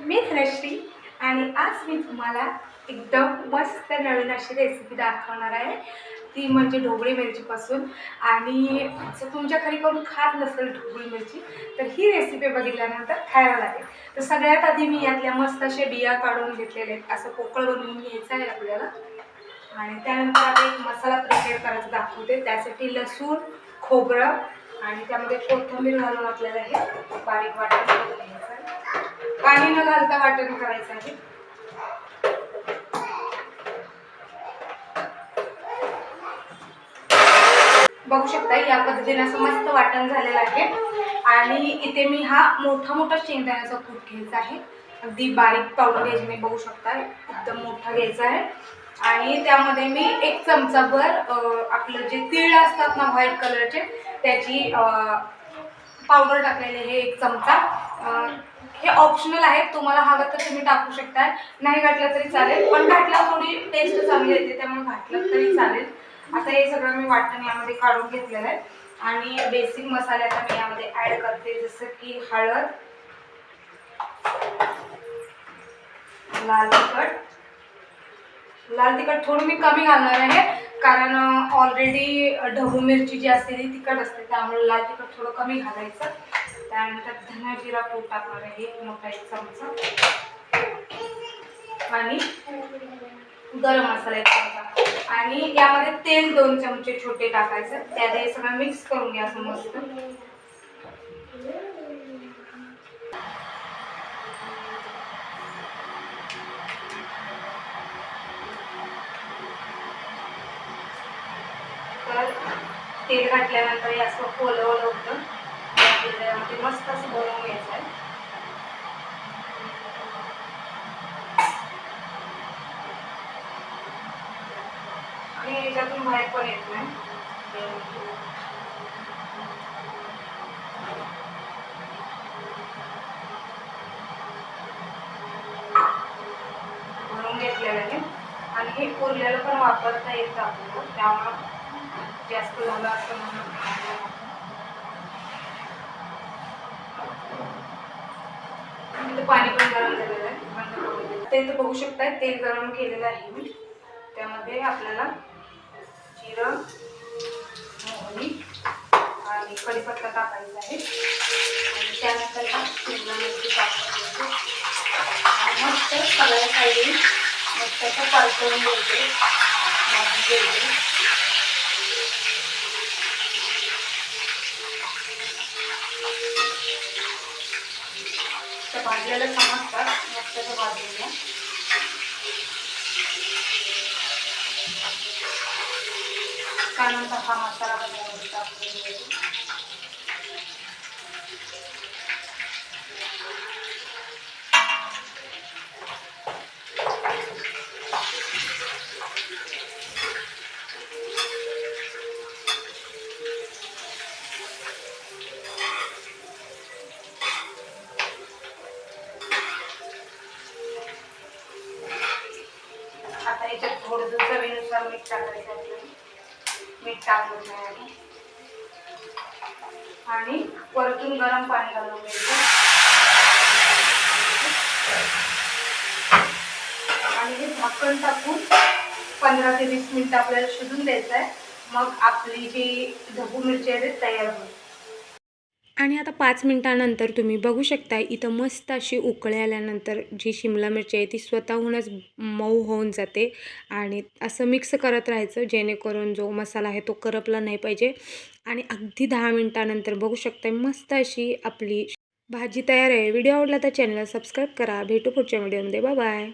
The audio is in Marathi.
मी धनश्री आणि आज मी तुम्हाला एकदम मस्त नवीन अशी रेसिपी दाखवणार आहे. ती म्हणजे ढोबळी मिरचीपासून. आणि जर तुमच्या घरी करून खात नसेल ढोबळी मिरची तर ही रेसिपी बघितल्यानंतर खायला लागेल. तर सगळ्यात आधी मी यातल्या मस्त असे बिया काढून घेतलेले आहेत. असं पोकळ बनवून घ्यायचं आहे आपल्याला. आणि त्यानंतर आता एक मसाला प्रिपेअर करायचा दाखवते. त्यासाठी लसूण खोबरं आणि त्यामध्ये कोथिंबीर घालून आपल्याला हे बारीक वाटण घ्यायचं पाणी न घालता वाटण करायचं आहे. बघू शकता या पद्धतीने असं मस्त वाटण झालेलं आहे. आणि इथे मी हा मोठा मोठा शेंगदाण्याचा कूट घ्यायचा आहे. अगदी बारीक पावडर घ्यायची मी बघू शकता एकदम मोठा घ्यायचा आहे. आणि त्यामध्ये मी एक चमचाभर आपलं जे तीळ असतात ना व्हाईट कलरचे त्याची पावडर टाकलेली हे एक चमचा. हे ऑप्शनल आहे तुम्हाला हवं तर तुम्ही टाकू शकता नाही घातलं तरी चालेल. पण घातला थोडी टेस्ट चांगली येते. त्यामुळे घातलं तरी चालेल. आता हे सगळं मी वाटण यामध्ये काढून घेतलेलं आहे. आणि बेसिक मसाले आता मी यामध्ये ॲड करते. जसं की हळद लाल तिखट. लाल तिखट थोडं मी कमी घालणार आहे. कारण ऑलरेडी ढबू मिरची जी असते ती तिखट असते त्यामुळे लाल तिखट थोडं कमी घालायचं. त्यानंतर धना जिरा पूड टाकणार आहे एक मोठा एक चमचा. आणि गरम मसाला एक चमचा. आणि यामध्ये तेल दोन चमचे छोटे टाकायचं. त्यात सगळं मिक्स करून घ्या असं मस्त. तेल घातल्यानंतर हे असं फोलवलं होतं त्यामध्ये मस्त असं बनवून घ्यायचं आहे. आणि याच्यातून बाहेर पण येत नाही. भरून घेतलेलं आहे. आणि हे उरलेलं पण वापरता येतं आपल्याला. त्यामुळं जास्त झालं असं म्हणून. पाणी पण गरम झालेलं आहे बंद करून दिलं. आता बघू शकताय तेल गरम केलेलं आहे मी. त्यामध्ये आपल्याला जिरं मोहरी आणि कढीपत्ता टाकायचा आहे. आणि त्यानंतर हा शिमला मिरची टाकायची मस्त सगळ्या साईडून मस्त असं परतवून घ्यायचे. भाजून घ्यायचे. भाजलेलं समजतात मस्त असं भाजून घ्या. त्यानंतर हा मसाला बनवून टाकून घ्यायचा आता याच्यात थोडंसं चवीनुसार मीठ टाकायचं आपल्याला मीठ टाकलं नाही आधी. आणि वरतून गरम पाणी घालून घ्यायचं. आणि हे झाकण टाकून पंधरा ते वीस मिनिट आपल्याला शिजून द्यायचं आहे. मग आपली जी ढबू मिरची आहे ते तयार होईल. आणि आता पाच मिनटानंतर तुम्ही बघू शकता इथं मस्त अशी उकळी आल्यानंतर जी शिमला मिरची आहे ती स्वतःहूनच मऊ होऊन जाते. आणि असं मिक्स करत राहायचं जेणेकरून जो मसाला आहे तो करपला नाही पाहिजे. आणि अगदी दहा मिनटानंतर बघू शकता मस्त अशी आपली भाजी तयार आहे. व्हिडिओ आवडला तर चॅनलला सबस्क्राईब करा. भेटू पुढच्या व्हिडिओमध्ये. Bye bye.